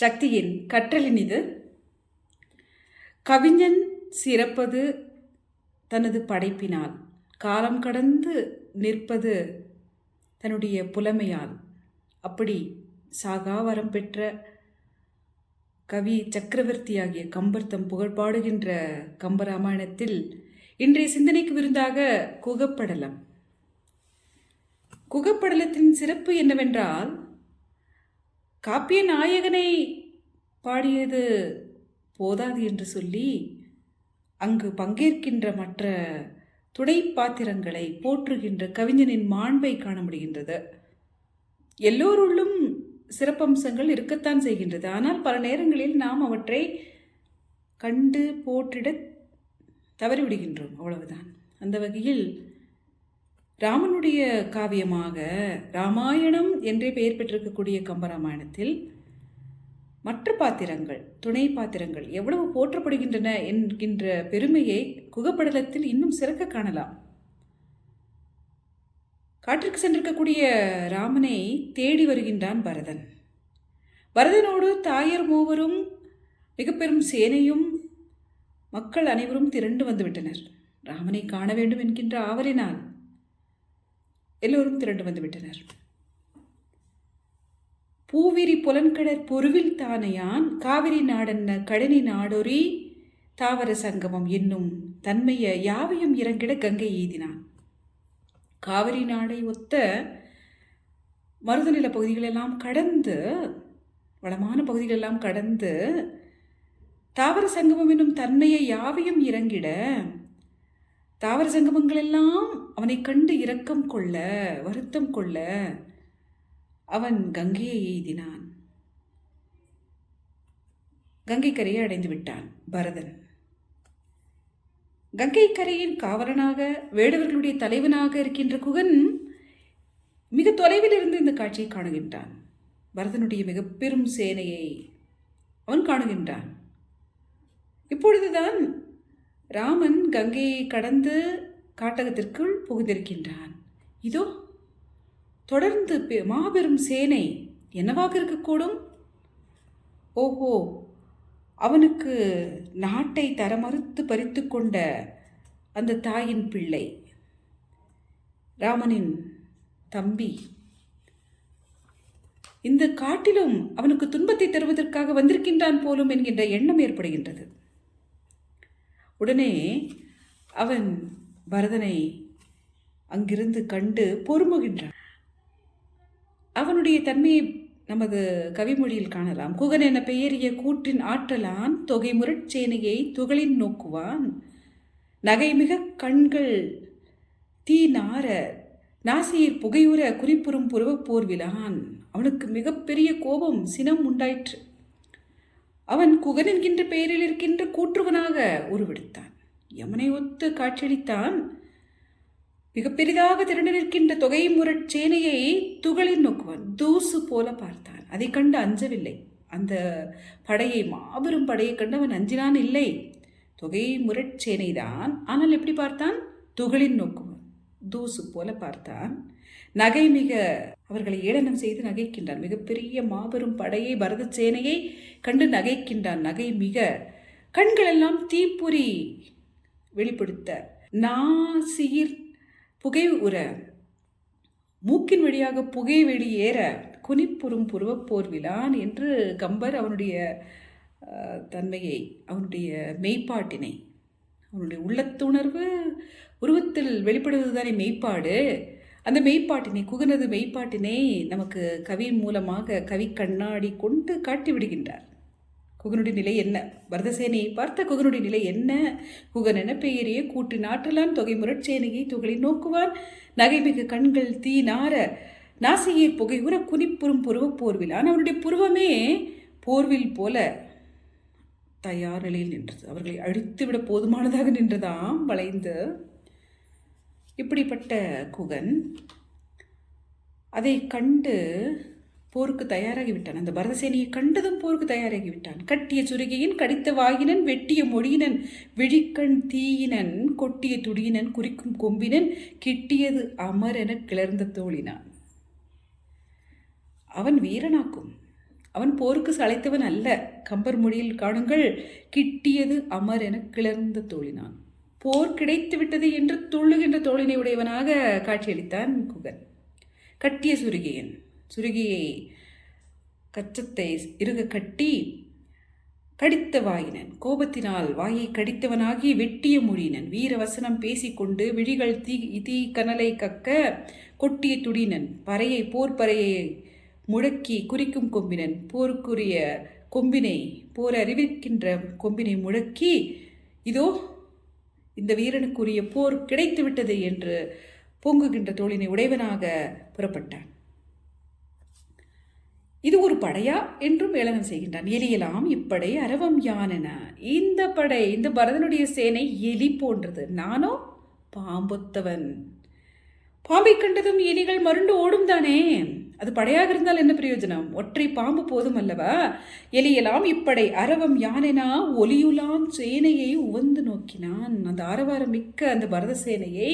சக்தியின் கற்றலின் இது. கவிஞன் சிறப்பது தனது படைப்பினால் காலம் கடந்து நிற்பது தன்னுடைய புலமையால். அப்படி சாகாவரம் பெற்ற கவி சக்கரவர்த்தியாகிய கம்பர் தம் புகழ் பாடுகின்ற கம்பராமாயணத்தில் இன்றைய சிந்தனைக்கு விருந்தாக குகப்படலம். குகப்படலத்தின் சிறப்பு என்னவென்றால் காப்பிய நாயகனை பாடியது போதாது என்று சொல்லி அங்கு பங்கேற்கின்ற மற்ற துணை பாத்திரங்களை போற்றுகின்ற கவிஞனின் மாண்பை காண முடிகின்றது. எல்லோருள்ளும் சிறப்பம்சங்கள் இருக்கத்தான் செய்கின்றது. ஆனால் பல நேரங்களில் நாம் அவற்றை கண்டு போற்றிட தவறிவிடுகின்றோம். அவ்வளவுதான். அந்த வகையில் ராமனுடைய காவியமாக ராமாயணம் என்றே பெயர் பெற்றிருக்கக்கூடிய கம்பராமாயணத்தில் மற்ற பாத்திரங்கள் துணை பாத்திரங்கள் எவ்வளவு போற்றப்படுகின்றன என்கின்ற பெருமையை குகப்படலத்தில் இன்னும் சிறக்க காணலாம். காட்டிற்கு சென்றிருக்கக்கூடிய ராமனை தேடி வருகின்றான் பரதன். பரதனோடு தாயர் மூவரும் மிக பெரும் சேனையும் மக்கள் அனைவரும் திரண்டு வந்துவிட்டனர். ராமனை காண வேண்டும் என்கின்ற ஆவலினால் எல்லோரும் திரண்டு வந்துவிட்டனர். பூவிரி புலன்கடற் பொருவில் தானையான் காவிரி நாடன்ன கடனி நாடொரி தாவர சங்கமம் என்னும் தன்மைய யாவையும் இறங்கிட கங்கை எய்தினான். காவிரி நாடை ஒத்த மருதநில பகுதிகளெல்லாம் கடந்து வளமான பகுதிகளெல்லாம் கடந்து தாவர சங்கமம் என்னும் தன்மையை யாவையும் இறங்கிட தாவர சங்கமங்கள் எல்லாம் அவனை கண்டு இரக்கம் கொள்ள வருத்தம் கொள்ள அவன் கங்கையை எய்தினான். கங்கை கரையை அடைந்து விட்டான் பரதன். கங்கை கரையின் காவலனாக வேடவர்களுடைய தலைவனாக இருக்கின்ற குகன் மிக தொலைவில் இருந்து இந்த காட்சியை காணுகின்றான். பரதனுடைய மிக பெரும் சேனையை அவன் காணுகின்றான். இப்பொழுதுதான் ராமன் கங்கையை கடந்து காட்டகத்திற்குள் புகுந்திருக்கின்றான். இதோ தொடர்ந்து பெ- மாபெரும் சேனை என்னவாக இருக்கக்கூடும்? ஓஹோ அவனுக்கு நாட்டை தர மறுத்து பறித்து கொண்ட அந்த தாயின் பிள்ளை. ராமனின் தம்பி. இந்த காட்டிலும் அவனுக்கு துன்பத்தை தருவதற்காக வந்திருக்கின்றான் போலும் என்கின்ற எண்ணம் ஏற்படுகின்றது. உடனே அவன் பரதனை அங்கிருந்து கண்டு பொறுமுகின்றான். அவனுடைய தன்மையை நமது கவிமொழியில் காணலாம். குகன் என பெயரிய கூற்றின் ஆற்றலான் தொகை முரட்சேனையை துகளின் நோக்குவான். நகைமிக கண்கள் தீ நார நாசியில் புகையுற குறிப்புறும் புருவப் போர்விலான் அவனுக்கு மிகப்பெரிய கோபம் சினம் உண்டாயிற்று. அவன் குகன் என்கின்ற பெயரில் இருக்கின்ற கூற்றுவனாக உருவெடுத்தான். யமனை ஒத்து காட்சியளித்தான். மிக பெரிதாக திரண்டு நிற்கின்ற தொகை முரட் சேனையை துகளில் நோக்குவான். தூசு போல பார்த்தான். அதை கண்டு அஞ்சவில்லை. அந்த படையை மாபெரும் படையை கண்டு அவன் அஞ்சினான் இல்லை. தொகை முரட் சேனைதான். ஆனால் எப்படி பார்த்தான்? துகளின் நோக்குவான். தூசு போல பார்த்தான். நகை மிக அவர்களை ஏளனம் செய்து நகைக்கின்றான். மிகப்பெரிய மாபெரும் படையை பரத சேனையை கண்டு நகைக்கின்றான். நகை மிக கண்களெல்லாம் தீப்பொறி வெளிப்படுத்த. நாசிர் புகை உற. மூக்கின் வழியாக புகை வெளியேற. குனிப்புறும் புருவப் போர்விலான் என்று கம்பர் அவனுடைய தன்மையை அவனுடைய மெய்ப்பாட்டினை அவனுடைய உள்ளத்துணர்வு உருவத்தில் வெளிப்படுவதுதானே மெய்ப்பாடு? அந்த மெய்ப்பாட்டினை குகனது மெய்ப்பாட்டினை நமக்கு கவி மூலமாக கவி கண்ணாடி கொண்டு காட்டி விடுகின்றார். குகனுடைய நிலை என்ன? பரதசேனையை பார்த்த குகனுடைய நிலை என்ன? குகன் என பெயரையே கூட்டு நாட்டலான் தொகை முரட்சேனையை துகளை நோக்குவான். நகைமிகு கண்கள் தீ நார நாசியை புகை உர குனிப்புறும் புருவப் ஆனால் அவருடைய புருவமே போர்வில் போல தயார் நிலையில் நின்றது. அவர்களை அழித்துவிட போதுமானதாக நின்றதாம் வளைந்து இப்படிப்பட்ட குகன் அதை கண்டு போருக்கு தயாராகிவிட்டான். அந்த பரதசேனையை கண்டதும் போருக்கு தயாராகி விட்டான் கட்டிய சுருகியின் கடித்த வாயினன் வெட்டிய மொழியினன் விழிக்கண் தீயினன் கொட்டிய துடியினன் குறிக்கும் கொம்பினன் கிட்டியது அமரென கிளர்ந்த தோழினான். அவன் வீரனாக்கும். அவன் போருக்கு சளைத்தவன் அல்ல. கம்பர் மொழியில் காணுங்கள் கிட்டியது அமர் என கிளர்ந்த தோழினான். போர் கிடைத்து விட்டது என்று துள்ளுகின்ற தோழினை உடையவனாக காட்சியளித்தான் குகன். கட்டிய சுருகியன். சுருகியை கச்சத்தை இறுக கட்டி கடித்த வாயினன். கோபத்தினால் வாயை கடித்தவனாகி வெட்டிய மொழினன் வீரவசனம் பேசிக்கொண்டு விழிகள் தீ தீ கனலை கக்க கொட்டிய துடினன் பறையை போர் பறையை முழக்கி குறிக்கும் கொம்பினன். போருக்குரிய கொம்பினை போர் அறிவிக்கின்ற கொம்பினை முழக்கி இதோ இந்த வீரனுக்குரிய போர் கிடைத்துவிட்டது என்று பொங்குகின்ற தோழினை உடையவனாக புறப்பட்டான். இது ஒரு படையா என்றும் ஏளனம் செய்கின்றான். எலியலாம் இப்படை அரவம் யானென இந்த படை இந்த பரதனுடைய சேனை எலி போன்றது. நானோ பாம்பொத்தவன். பாம்பை கண்டதும் எலிகள் மருண்டு ஓடும் தானே? அது படையாக இருந்தால் என்ன பிரயோஜனம்? ஒற்றை பாம்பு போதும் அல்லவா? எலியெல்லாம் இப்படை அரவம் யானைனா ஒலியுலாம் சேனையை உவந்து நோக்கினான். அந்த ஆரவாரம் மிக்க அந்த பரத சேனையை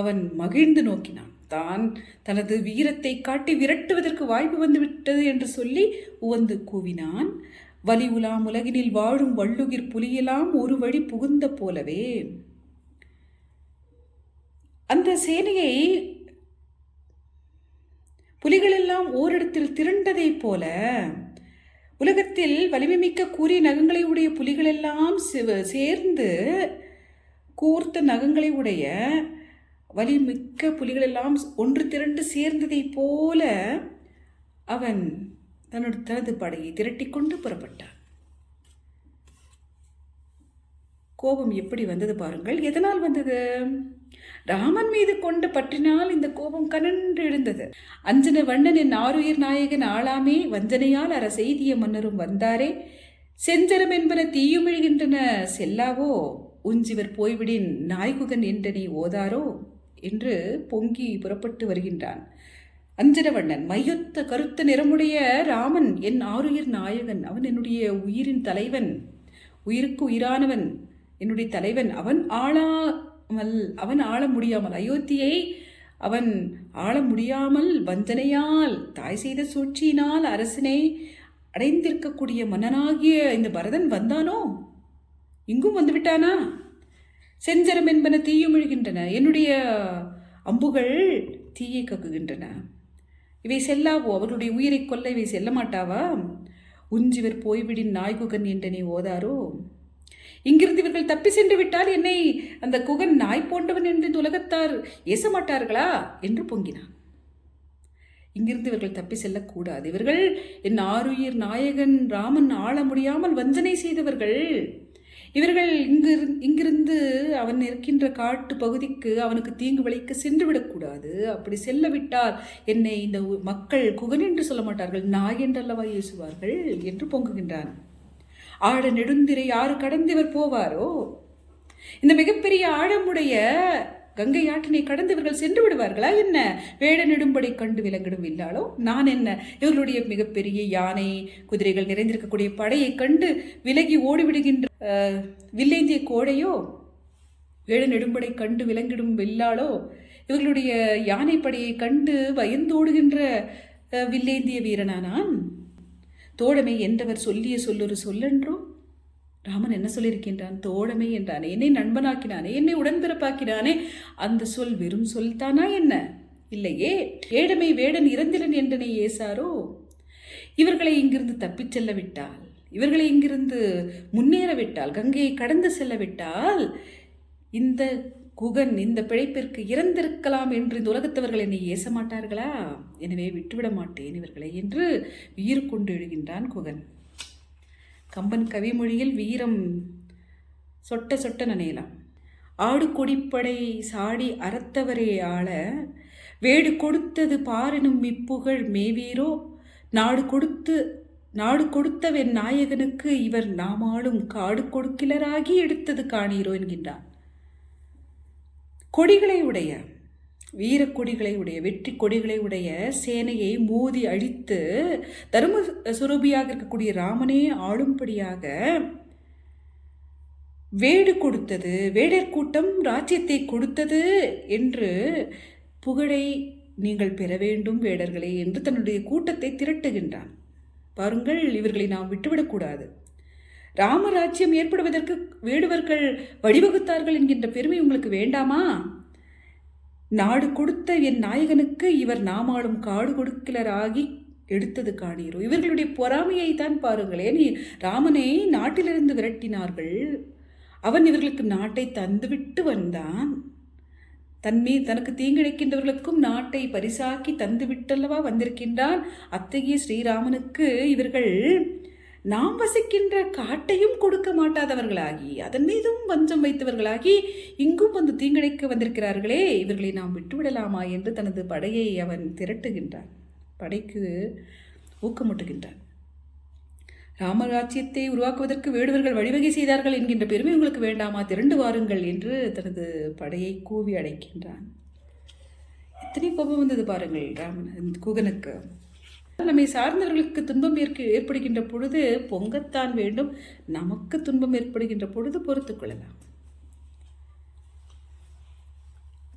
அவன் மகிழ்ந்து நோக்கினான். தான் தனது வீரத்தை காட்டி விரட்டுவதற்கு வாய்ப்பு வந்துவிட்டது என்று சொல்லி உவந்து கூவினான். வலி உலாம் உலகினில் வாழும் வள்ளுகிர் புலியெல்லாம் ஒரு வழி புகுந்த போலவே அந்த சேனையை புலிகளெல்லாம் ஓரிடத்தில் திரண்டதைப் போல உலகத்தில் வலிமைமிக்க கூறிய நகங்களை உடைய புலிகளெல்லாம் சேர்ந்து கூர்த்த நகங்களை உடைய வலிமிக்க புலிகளெல்லாம் ஒன்று திரண்டு சேர்ந்ததைப் போல அவன் தன்னோட தனது படையை திரட்டிக்கொண்டு புறப்பட்டான். கோபம் எப்படி வந்தது பாருங்கள். எதனால் வந்தது? ராமன் மீது கொண்டு பற்றினால் இந்த கோபம் கனன்று எழுந்தது. அஞ்சன வண்ணனின் ஆருயிர் நாயகன் ஆளாமே வஞ்சனையால் அற செய்திய மன்னரும் வந்தாரே. செஞ்சரம் என்பன தீயுமிழ்கின்றன செல்லாவோ? உஞ்சிவர் போய்விடின் நாய்குகன் என்றனை ஓதாரோ? என்று பொங்கி புறப்பட்டு வருகின்றான். அஞ்சனவண்ணன் மையொத்த கருத்த நிறமுடைய ராமன் என் ஆருயிர் நாயகன் அவன் என்னுடைய உயிரின் தலைவன். உயிருக்கு உயிரானவன் என்னுடைய தலைவன் அவன் ஆளா முடியாமல் அவன் ஆள முடியாமல் அயோத்தியை அவன் ஆள முடியாமல் வஞ்சனையால் தாய் செய்த சூழ்ச்சியினால் அரசனை அடைந்திருக்கக்கூடிய மன்னனாகிய இந்த பரதன் வந்தானோ? இங்கும் வந்துவிட்டானா? செஞ்சரம் என்பன தீயுமிழ்கின்றன என்னுடைய அம்புகள் தீயை கக்குகின்றன. இவை செல்லாவோ? அவருடைய உயிரை கொல்ல இவை செல்ல மாட்டாவா உஞ்சிவர் போய்விடின் நாய்குகன் என்றனை ஓதாரோ? இங்கிருந்து இவர்கள் தப்பி சென்று விட்டால் என்னை அந்த குகன் நாய் போன்றவன் என்று உலகத்தார் ஏச மாட்டார்களா என்று பொங்கினான். இங்கிருந்து இவர்கள் தப்பி செல்லக்கூடாது. இவர்கள் என் ஆறுயிர் நாயகன் ராமன் ஆள முடியாமல் வஞ்சனை செய்தவர்கள். இவர்கள் இங்கு இங்கிருந்து அவன் இருக்கின்ற காட்டு பகுதிக்கு அவனுக்கு தீங்கு விளைக்க சென்று விடக்கூடாது. அப்படி செல்ல விட்டால் என்னை இந்த மக்கள் குகன் என்று சொல்ல மாட்டார்கள் நாய் என்றல்லவா இயேசுவார்கள் என்று பொங்குகின்றான். ஆழ நெடுந்திரை யாரு கடந்தவர் போவாரோ? இந்த மிகப்பெரிய ஆழமுடைய கங்கை ஆற்றினை கடந்தவர்கள் சென்று விடுவார்களா என்ன? வேட நெடும்படை கண்டு விலங்கிடும் இல்லாலோ நான் என்ன? இவர்களுடைய மிகப்பெரிய யானை குதிரைகள் நிறைந்திருக்கக்கூடிய படையை கண்டு விலகி ஓடிவிடுகின்ற வில்லேந்திய கோடையோ? வேட நெடும்படை கண்டு விலங்கிடும் வில்லாளோ? இவர்களுடைய யானைப்படையை கண்டு பயந்தோடுகின்ற வில்லேந்திய வீரனானான் தோழமை என்றவர் சொல்லிய சொல்லொரு சொல்லென்றோ? ராமன் என்ன சொல்லியிருக்கின்றான்? தோழமை என்றானே என்னை நண்பனாக்கினானே என்னை உடன்பிறப்பாக்கினானே அந்த சொல் வெறும் சொல்தானா என்ன? இல்லையே ஏழமை வேடன் இறந்திலன் என்றனை ஏசாரோ? இவர்களை இங்கிருந்து தப்பிச் செல்ல விட்டால் இவர்களை இங்கிருந்து முன்னேற விட்டால் கங்கையை கடந்து செல்ல விட்டால் இந்த குகன் இந்த பிழைப்பிற்கு இறந்திருக்கலாம் என்று இந்த உலகத்தவர்கள் என்னை ஏச மாட்டார்களா எனவே விட்டுவிட மாட்டேன் இவர்களை என்று உயிர் கொண்டு எழுகின்றான் குகன். கம்பன் கவிமொழியில் வீரம் சொட்ட சொட்ட நனையலாம். ஆடு கொடிப்படை சாடி அறத்தவரே ஆள வேடு கொடுத்தது பாரினும் இப்புகழ் மேவீரோ? நாடு கொடுத்து நாடு கொடுத்தவன் நாயகனுக்கு இவர் நாமாலும் காடு கொடுக்கிலராகி எடுத்தது காணீரோ என்கின்றான். கொடிகளை உடைய வீரக்கொடிகளை உடைய வெற்றி கொடிகளை உடைய சேனையை மோதி அழித்து தரும சுரூபியாக இருக்கக்கூடிய ராமனே ஆளும்படியாக வேடு கொடுத்தது வேடர் கூட்டம் ராஜ்யத்தை கொடுத்தது என்று புகழை நீங்கள் பெற வேண்டும் வேடர்களே என்று தன்னுடைய கூட்டத்தை திரட்டுகின்றான். பாருங்கள் இவர்களை நாம் விட்டுவிடக்கூடாது. ராமராஜ்யம் ஏற்படுவதற்கு வேடுவர்கள் வழிவகுத்தார்கள் என்கின்ற பெருமை உங்களுக்கு வேண்டாமா? நாடு கொடுத்த என் நாயகனுக்கு இவர் நாமாளும் காடு கொடுக்கலராகி எடுத்தது காணீரோ. இவர்களுடைய பொறாமையை தான் பாருங்களேன். ராமனை நாட்டிலிருந்து விரட்டினார்கள். அவன் இவர்களுக்கு நாட்டை தந்துவிட்டு வந்தான். தன்மீ தனக்கு தீங்கிழைக்கின்றவர்களுக்கும் நாட்டை பரிசாக்கி தந்துவிட்டல்லவா வந்திருக்கின்றான். அத்தகைய ஸ்ரீராமனுக்கு இவர்கள் நாம் வசிக்கின்ற காட்டையும் கொடுக்க மாட்டாதவர்களாகி அதன் மீதும் வஞ்சம் வைத்தவர்களாகி இங்கும் வந்து தீங்கிழைக்க வந்திருக்கிறார்களே இவர்களை நாம் விட்டுவிடலாமா என்று தனது படையை அவன் திரட்டுகின்றான். படைக்கு ஊக்கமூட்டுகின்றான். ராமராஜ்யத்தை உருவாக்குவதற்கு வேடுவர்கள் வழிவகை செய்தார்கள் என்கின்ற பெருமை உங்களுக்கு வேண்டாமா? திரண்டு வாருங்கள் என்று தனது படையை கூவி அடைக்கின்றான். எத்தனை கோபம் வந்தது பாருங்கள் ராமன் குகனுக்கு. நம்மை சார்ந்தவர்களுக்கு துன்பம் ஏற்க ஏற்படுகின்ற பொழுது பொங்கத்தான் வேண்டும். நமக்கு துன்பம் ஏற்படுகின்ற பொழுது பொறுத்து கொள்ளலாம்.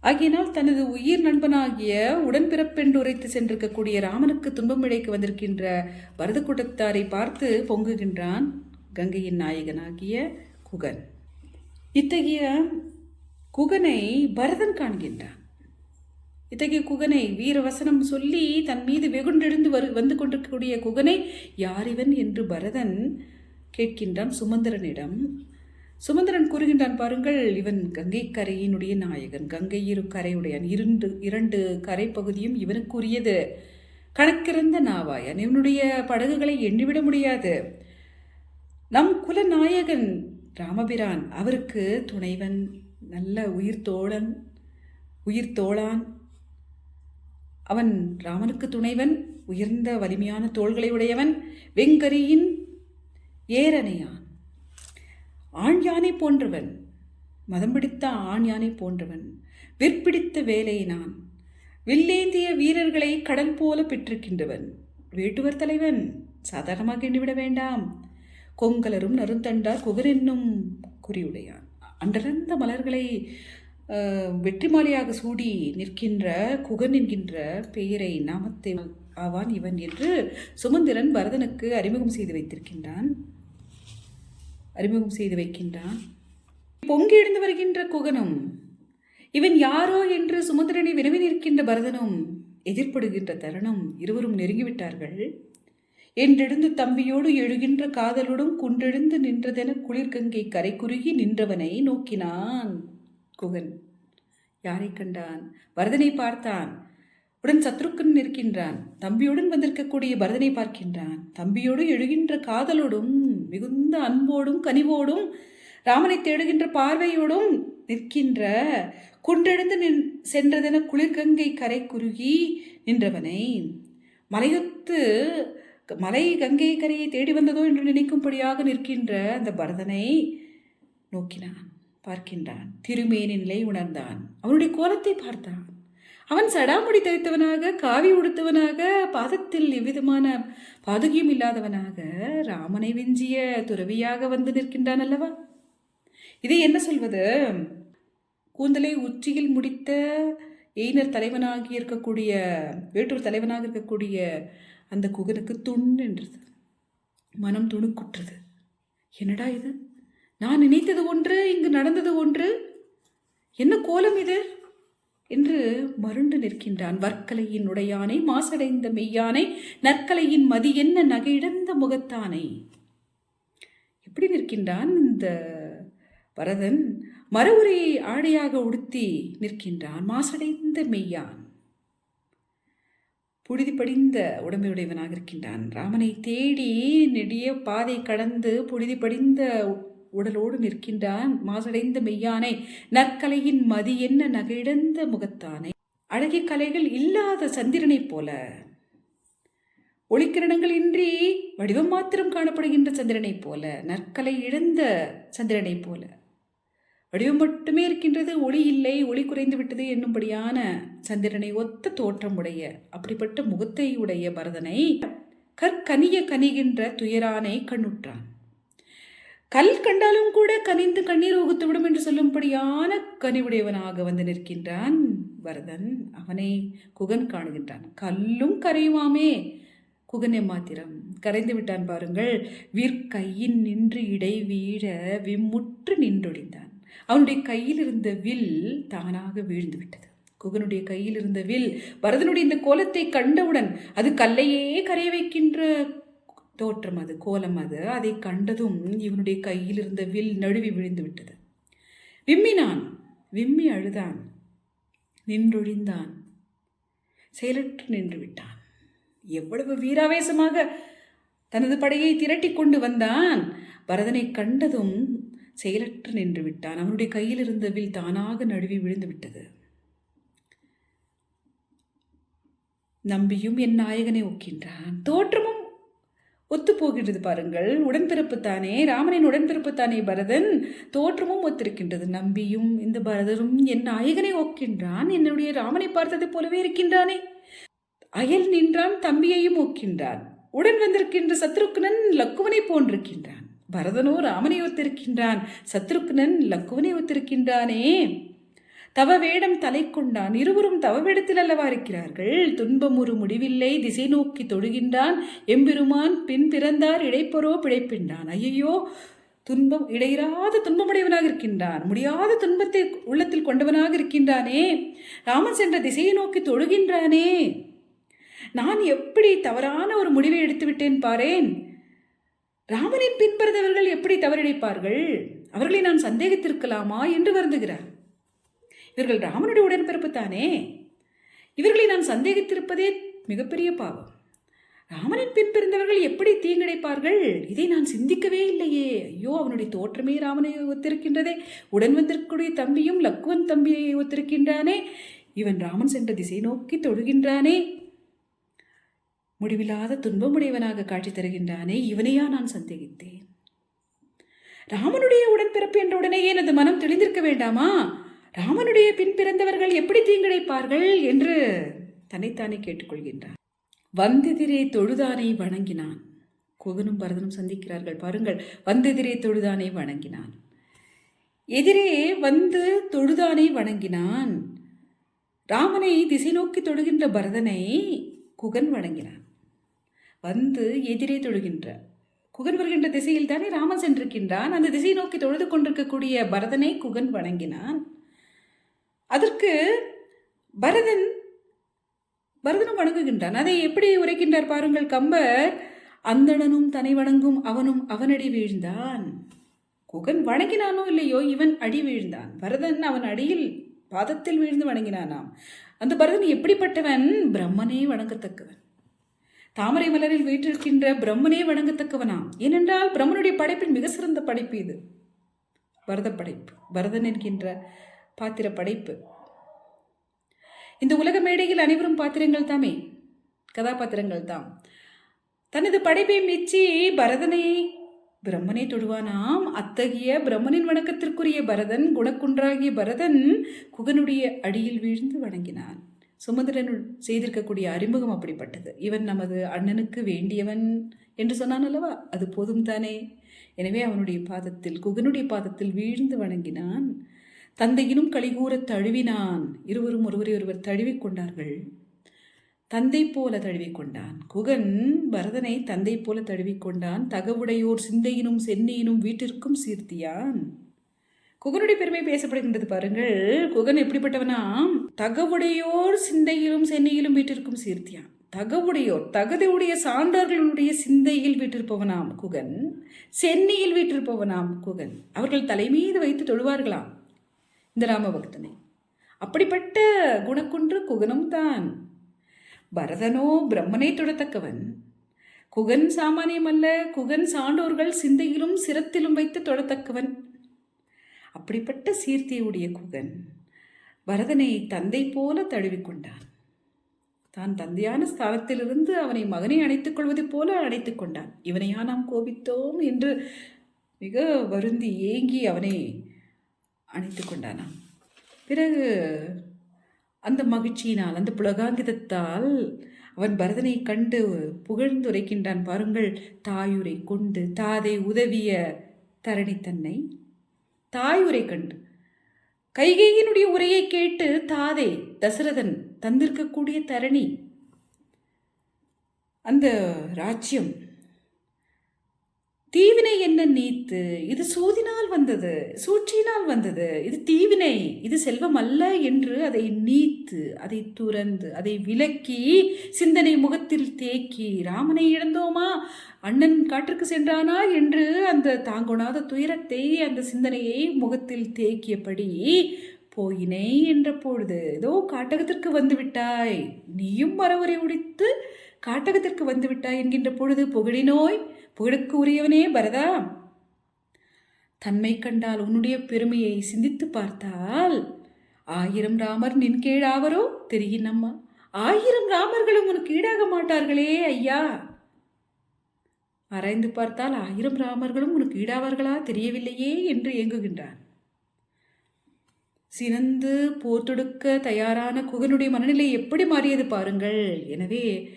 ஆகியனால் தனது உயிர் நண்பனாகிய உடன்பிறப்பென்று உரைத்து சென்றிருக்கக்கூடிய ராமனுக்கு துன்பம் இழைக்க வந்திருக்கின்ற பரத பார்த்து பொங்குகின்றான் கங்கையின் நாயகனாகிய குகன். இத்தகைய குகனை பரதன் காண்கின்றான். இத்தகைய குகனை வீரவசனம் சொல்லி தன் மீது வெகுண்டெழுந்து வரு வந்து கொண்டிருக்கக்கூடிய குகனை யார் இவன் என்று பரதன் கேட்கின்றான் சுமந்திரனிடம். சுமந்திரன் கூறுகின்றான் பாருங்கள் இவன் கங்கை கரையினுடைய நாயகன். கங்கை இரு கரையுடையான் இரண்டு இரண்டு கரை பகுதியும் இவனுக்குரியது. கணக்கிறந்த நாவாயன். இவனுடைய படகுகளை எண்ணிவிட முடியாது. நம் குல நாயகன் ராமபிரான் அவருக்கு துணைவன் நல்ல உயிர் தோழன் உயிர் தோழான் அவன் ராமனுக்கு துணைவன் உயர்ந்த வலிமையான தோள்களை உடையவன் வெங்கரியின் ஏரனையான் ஆண் யானை போன்றவன் மதம் பிடித்த ஆண் யானை போன்றவன் விற்பிடித்த வேலையினான் வில்லேந்திய வீரர்களை கடல் போல பெற்றிருக்கின்றவன். வேட்டுவர் தலைவன் சாதாரணமாக எண்ணிவிட வேண்டாம். கொங்கலரும் நருந்தண்டார் குகர் என்னும் குறியுடையான் அன்றந்த மலர்களை வெற்றிமாலையாக சூடி நிற்கின்ற குகன் என்கின்ற பெயரை நாமத்தை ஆவான் இவன் என்று சுமந்திரன் பரதனுக்கு அறிமுகம் செய்து வைத்திருக்கின்றான். அறிமுகம் செய்து வைக்கின்றான். பொங்கி எழுந்து வருகின்ற குகனும் இவன் யாரோ என்று சுமந்திரனை வினவி நிற்கின்ற பரதனும் எதிர்ப்படுகின்ற தருணம் இருவரும் நெருங்கிவிட்டார்கள். என்றெழுந்து தம்பியோடு எழுகின்ற காதலுடன் குன்றெழுந்து நின்றதென குளிர்கங்கை கரை குறுகி நின்றவனை நோக்கினான். குகன். யாரை கண்டான்? பரதனை பார்த்தான். உடன் சத்ருக்கன் நிற்கின்றான். தம்பியுடன் வந்திருக்கக்கூடிய பரதனை பார்க்கின்றான். தம்பியோடு எழுகின்ற காதலோடும் மிகுந்த அன்போடும் கனிவோடும் ராமனை தேடுகின்ற பார்வையோடும் நிற்கின்ற குன்றெழுந்து நின் சென்றதென குளிர்கங்கை கரை குறுகி நின்றவனை. மலையொத்து மலை கங்கை கரையை தேடி வந்ததோ என்று நினைக்கும்படியாக நிற்கின்ற அந்த பரதனை நோக்கினான். பார்க்கின்றான். திருமேனின் நிலை உணர்ந்தான். அவனுடைய கோலத்தை பார்த்தான். அவன் சடாமுடி தைத்தவனாக காவி உடுத்தவனாக பாதத்தில் எவ்விதமான பாதுகியும் இல்லாதவனாக ராமனை விஞ்சிய துறவியாக வந்து நிற்கின்றான் அல்லவா? இதை என்ன சொல்வது? கூந்தலை உச்சியில் முடித்த எய்னர் தலைவனாகி இருக்கக்கூடிய வேட்டூர் தலைவனாக இருக்கக்கூடிய அந்த குகனுக்கு துண்ணென்றது மனம் துணுக்குற்றது. என்னடா இது? நான் நினைத்தது ஒன்று இங்கு நடந்தது ஒன்று. என்ன கோலம் இது? என்று மருண்டு நிற்கின்றான். வர்க்கலையின் உடையானை மாசடைந்த மெய்யானை நற்கலையின் மதி என்ன நகையிழந்த முகத்தானை. எப்படி நிற்கின்றான் இந்த வரதன் மர உரையை ஆடையாக உடுத்தி நிற்கின்றான். மாசடைந்த மெய்யான். புழுதி படிந்த உடம்பையுடையவனாக இருக்கின்றான். ராமனை தேடி நெடிய பாதை கடந்து புழுதி படிந்த உடலோடு நிற்கின்றான். மாசடைந்த மெய்யானை நற்கலையின் மதி என்ன நகையிழந்த முகத்தானை? அழகிய கலைகள் இல்லாத சந்திரனைப் போல. ஒளிக்கிரணங்கள் இன்றி வடிவம் மாத்திரம் காணப்படுகின்ற சந்திரனைப் போல நற்கலை இழந்த சந்திரனைப் போல. வடிவம் மட்டுமே இருக்கின்றது ஒளி இல்லை ஒளி குறைந்து விட்டது என்னும்படியான சந்திரனை ஒத்த தோற்றம் உடைய அப்படிப்பட்ட முகத்தை உடைய பரதனை கற்கனிய கனிகின்ற துயரானை கண்ணுற்றான். கல் கண்டாலும் கூட கனிந்து கண்ணீர் உகுத்து விடும் என்று சொல்லும்படியான கனிவுடையவனாக வந்து நிற்கின்றான் வரதன். அவனை குகன் காணுகின்றான். கல்லும் கரையுமாமே? குகனை மாத்திரம். கரைந்து விட்டான் பாருங்கள். விற்கையின் நின்று இடை வீழ விம்முற்று நின்றொழிந்தான். அவனுடைய கையில் இருந்த வில் தானாக வீழ்ந்து விட்டது. குகனுடைய கையில் இருந்த வில் பரதனுடைய இந்த கோலத்தை கண்டவுடன் அது கல்லையே கரைய வைக்கின்ற தோற்றம் அது கோலம் அது அதை கண்டதும் இவனுடைய கையில் இருந்த வில் நழுவி விழுந்து விட்டது. விம்மினான் விம்மி அழுதான் நின்றொழிந்தான் செயலற்று நின்று விட்டான். எவ்வளவு வீராவேசமாக தனது படையை திரட்டி கொண்டு வந்தான். பரதனை கண்டதும் செயலற்று நின்று விட்டான். அவனுடைய கையில் இருந்த வில் தானாக நழுவி விழுந்து விட்டது. நம்பியும் என் நாயகனை ஒக்கின்றான். தோற்றமும் ஒத்து போகின்றது பாருங்கள். உடன்பிறப்பு தானே ராமனின் உடன்பிறப்பு தானே பரதன். தோற்றமும் ஒத்திருக்கின்றது. நம்பியும் இந்த பரதரும் என் நாயகனை ஒக்கின்றான். என்னுடைய ராமனை பார்த்தது போலவே இருக்கின்றானே. அயல் நின்றான் தம்பியையும் ஒக்கின்றான். உடன் வந்திருக்கின்ற சத்ருக்னன் லக்குவனை போன்றிருக்கின்றான். பரதனோ ராமனை ஒத்திருக்கின்றான். சத்ருக்குனன் லக்குவனை ஒத்திருக்கின்றானே. தவ வேடம் தலை கொண்டான் இருவரும் தவ வேடத்தில் அல்லவா இருக்கிறார்கள். துன்பம் ஒரு முடிவில்லை திசை நோக்கி தொழுகின்றான். எம்பெருமான் பின் பிறந்தார் இழைப்பரோ பிழைப்பின்றான். ஐயையோ துன்பம் இடையிறாத துன்பமுடையவனாக இருக்கின்றான். முடியாத துன்பத்தை உள்ளத்தில் கொண்டவனாக இருக்கின்றானே. ராமன் சென்ற திசையை நோக்கி தொழுகின்றானே. நான் எப்படி தவறான ஒரு முடிவை எடுத்துவிட்டேன் பாரேன்? ராமனின் பின்பறந்தவர்கள் எப்படி தவறிழைப்பார்கள்? அவர்களை நான் சந்தேகித்திருக்கலாமா? என்று வருந்துகிறார். இவர்கள் ராமனுடைய உடன்பிறப்பு தானே? இவர்களை நான் சந்தேகித்திருப்பதே மிகப்பெரிய பாவம். ராமனின் பின்பிருந்தவர்கள் எப்படி தீங்கிடைப்பார்கள் இதை நான் சிந்திக்கவே இல்லையே. ஐயோ அவனுடைய தோற்றமே ராமனை ஒத்திருக்கின்றதே. உடன் வந்திருக்கக்கூடிய தம்பியும் லக்குவன் தம்பியை ஒத்திருக்கின்றானே. இவன் ராமன் சென்ற திசை நோக்கி தொழுகின்றானே. முடிவில்லாத துன்பமுடையவனாக காட்சி தருகின்றானே. இவனையா நான் சந்தேகித்தேன்? ராமனுடைய உடன்பிறப்பு என்றவுடனே எனது மனம் தெளிந்திருக்க வேண்டாமா? ராமனுடைய பின் பிறந்தவர்கள் எப்படி தீங்கிழைப்பார்கள் என்று தன்னைத்தானே கேட்டுக்கொள்கின்றான். வந்தெதிரே தொழுதானை வணங்கினான். குகனும் பரதனும் சந்திக்கிறார்கள். பாருங்கள் வந்தெதிரே தொழுதானை வணங்கினான். எதிரே வந்து தொழுதானை வணங்கினான். ராமனை திசை நோக்கி தொழுகின்ற பரதனை குகன் வணங்கினான். வந்து எதிரே தொழுகின்ற. குகன் வருகின்ற திசையில் தானே ராமன் சென்றிருக்கின்றான். அந்த திசையை நோக்கி தொழுது கொண்டிருக்கக்கூடிய பரதனை குகன் வணங்கினான். அதற்கு பரதன் பரதனும் வணங்குகின்றான். அதை எப்படி உரைக்கின்றார் பாருங்கள் கம்பர். அந்தணனும் தனை வணங்கும் அவனும் அவனடி வீழ்ந்தான். குகன் வணங்கினானோ இல்லையோ இவன் அடி வீழ்ந்தான். பரதன் அவன் அடியில் பாதத்தில் வீழ்ந்து வணங்கினானாம். அந்த பரதன் எப்படிப்பட்டவன்? பிரம்மனே வணங்கத்தக்கவன். தாமரை மலரில் வீற்றிருக்கின்ற பிரம்மனே வணங்கத்தக்கவனாம். ஏனென்றால் பிரம்மனுடைய படைப்பின் மிக சிறந்த படைப்பு இது. பரத படைப்பு. பரதன் என்கின்ற பாத்திர படைப்பு. இந்த உலக மேடையில் அனைவரும் பாத்திரங்கள் தாமே? கதாபாத்திரங்கள் தாம். தனது படைப்பை மெச்சி பரதனை பிரம்மனை தொடுவானாம். அத்தகைய பிரம்மனின் வணக்கத்திற்குரிய பரதன் குணக்குன்றாகிய பரதன் குகனுடைய அடியில் வீழ்ந்து வணங்கினான். சுமந்திரன் செய்திருக்கக்கூடிய அறிமுகம் அப்படிப்பட்டது. இவன் நமது அண்ணனுக்கு வேண்டியவன் என்று சொன்னான் அல்லவா? அது போதும் தானே? எனவே அவனுடைய பாதத்தில் குகனுடைய பாதத்தில் வீழ்ந்து வணங்கினான். தந்தையினும் கலிகூறத் தழுவினான். இருவரும் ஒருவரை ஒருவர் தழுவிக்கொண்டார்கள் தந்தை போல தழுவிக்கொண்டான் குகன் பரதனை தந்தை போல தழுவிக்கொண்டான் தகவுடையோர் சிந்தையினும் சென்னையினும் வீட்டிற்கும் சீர்த்தியான். குகனுடைய பெருமை பேசப்படுகின்றது பாருங்கள். குகன் எப்படிப்பட்டவனாம்? தகவுடையோர் சிந்தையிலும் சென்னையிலும் வீட்டிற்கும் சீர்த்தியான். தகவுடையோர் தகுதியுடைய சான்றர்களுடைய சிந்தையில் வீட்டிருப்பவனாம் குகன். சென்னையில் வீட்டிருப்பவனாம் குகன். அவர்கள் தலைமீது வைத்து தொழுவார்களாம். இந்த ராமபக்தனை அப்படிப்பட்ட குணக்குன்று குகனும் தான். பரதனோ பிரம்மனை தொடத்தக்கவன். குகன் சாமானியம் அல்ல குகன் சான்றோர்கள் சிந்தையிலும் சிரத்திலும் வைத்து தொடத்தக்கவன். அப்படிப்பட்ட சீர்த்தியுடைய குகன் பரதனை தந்தை போல தழுவிக்கொண்டான் தான் தந்தையான ஸ்தானத்திலிருந்து அவனை மகனை அணைத்துக் கொள்வது போல அணைத்துக் கொண்டான். இவனையா நாம் கோபித்தோம் என்று மிக வருந்தி ஏங்கி அவனை அணைத்து கொண்டானாம் பிறகு அந்த மகிழ்ச்சியினால் அந்த புலகாங்கிதத்தால் அவன் பரதனை கண்டு புகழ்ந்துரைக்கின்றான். பாருங்கள் தாயுரை கொண்டு தாதை உதவிய தரணி தன்னை. தாயுரை கண்டு கைகையினுடைய உரையை கேட்டு தாதே தசரதன் தந்திருக்கக்கூடிய தரணி. அந்த ராஜ்யம் தீவினை என்ன நீத்து? இது சூதினால் வந்தது சூழ்ச்சியினால் வந்தது. இது தீவினை இது செல்வம் அல்ல என்று அதை நீத்து அதை துறந்து அதை விலக்கி சிந்தனை முகத்தில் தேக்கி ராமனை இழந்தோமா? அண்ணன் காற்றுக்கு சென்றானா என்று அந்த தாங்கொணாத துயரத்தை அந்த சிந்தனையை முகத்தில் தேக்கியபடி போயினே என்ற பொழுது ஏதோ காட்டகத்திற்கு வந்து விட்டாய். நீயும் மரவரை உடித்து காட்டகத்திற்கு வந்து விட்டாய் என்கின்ற பொழுது புகழினோய் புகழுக்கு உரியவனே பரதா. தன்மை கண்டால் உன்னுடைய பெருமையை சிந்தித்து பார்த்தால் ஆயிரம் ராமர் நின் கீழாவரோ? தெரியும் அம்மா. ஆயிரம் ராமர்களும் உனக்கு ஈடாக மாட்டார்களே ஐயா. ஆராய்ந்து பார்த்தால் ஆயிரம் ராமர்களும் உனக்கு ஈடாவார்களா? தெரியவில்லையே என்று ஏங்குகின்றான். சினந்து போர் தொடுக்க தயாரான குகனுடைய மனநிலை எப்படி மாறியது பாருங்கள். எனவே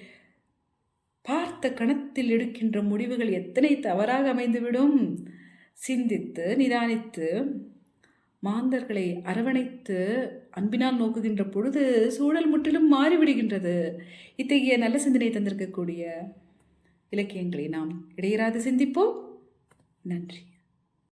பார்த்த கணத்தில் எடுக்கின்ற முடிவுகள் எத்தனை தவறாக அமைந்துவிடும்? சிந்தித்து நிதானித்து மாந்தர்களை அரவணைத்து அன்பினால் நோக்குகின்ற பொழுது சூழல் முற்றிலும் மாறிவிடுகின்றது. இத்தகைய நல்ல சிந்தனை தந்திருக்கக்கூடிய இலக்கியங்களை நாம் இடையராது சிந்திப்போம். நன்றி.